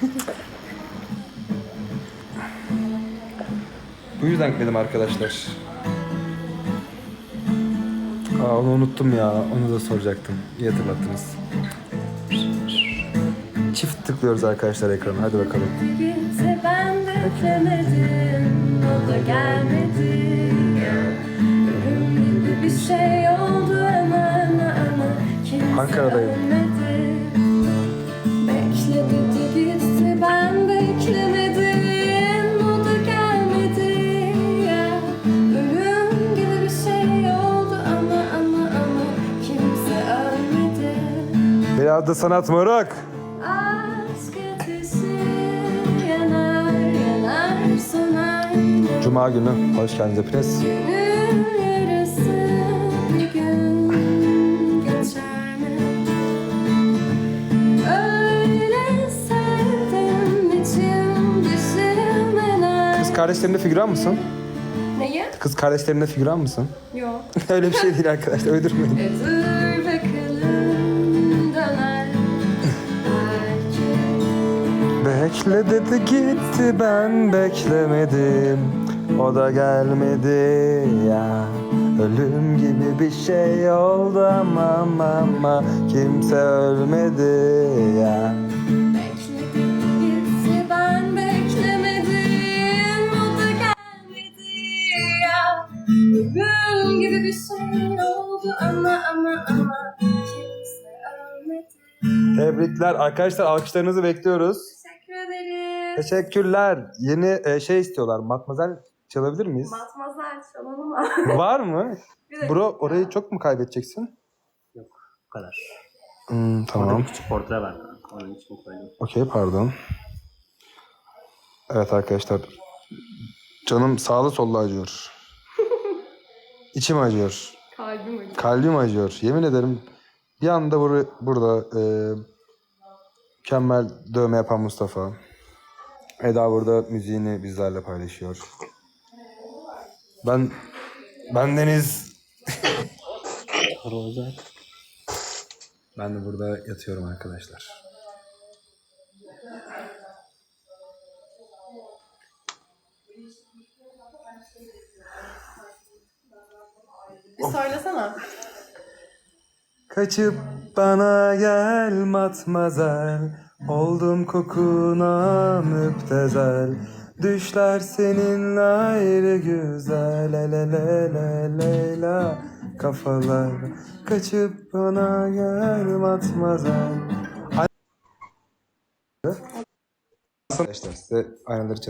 Bu yüzden gitmedim arkadaşlar. Aa onu unuttum ya. Onu da soracaktım. İyi hatırlattınız. Çift tıklıyoruz arkadaşlar ekrana. Hadi bakalım. Gitti ben beklemedim O da gelmedi Ölüm gibi bir şey oldu ama ama Kimse Ankara'dayım. Biraz da sanat söner Cuma günü. Hoş geldiniz hepiniz. Kız kardeşlerinde figüran mısın? Neyi? Kız kardeşlerinde figüran mısın? Yok Öyle bir şey değil arkadaşlar. Uydurmayın. Bekle dedi gitti ben beklemedim. O da gelmedi ya. Ölüm gibi bir şey oldu ama ama, ama Kimse ölmedi ya. Bekledi gitti ben beklemedim. O da gelmedi ya. Ölüm gibi bir şey oldu ama ama ama Kimse ölmedi. Tebrikler. Arkadaşlar alkışlarınızı bekliyoruz. Teşekkürler. Yeni e, şey istiyorlar. Matmazel çalabilir miyiz? Matmazel çalalım mı? Var mı? Bir dakika. Bro orayı çok mu kaybedeceksin? Bu kadar. Hmm, Orada tamam. bir küçük portre var. Onun için koydum. Okey pardon. Evet arkadaşlar. Canım sağlı sollu acıyor. İçim acıyor. Kalbim acıyor Kalbim acıyor. Yemin ederim bir anda bur- burada e, mükemmel dövme yapan Mustafa. Eda burada müziğini bizlerle paylaşıyor. Ben ben Deniz. Ben de burada yatıyorum arkadaşlar. Bir söylesene Kaçıp bana gel matmazel Oldum kokuna müptezel. Düşler seninle ayrı güzel. Le le le le leyla kafalar Kaçıp bana gel matmazel Arkadaşlar size aynaları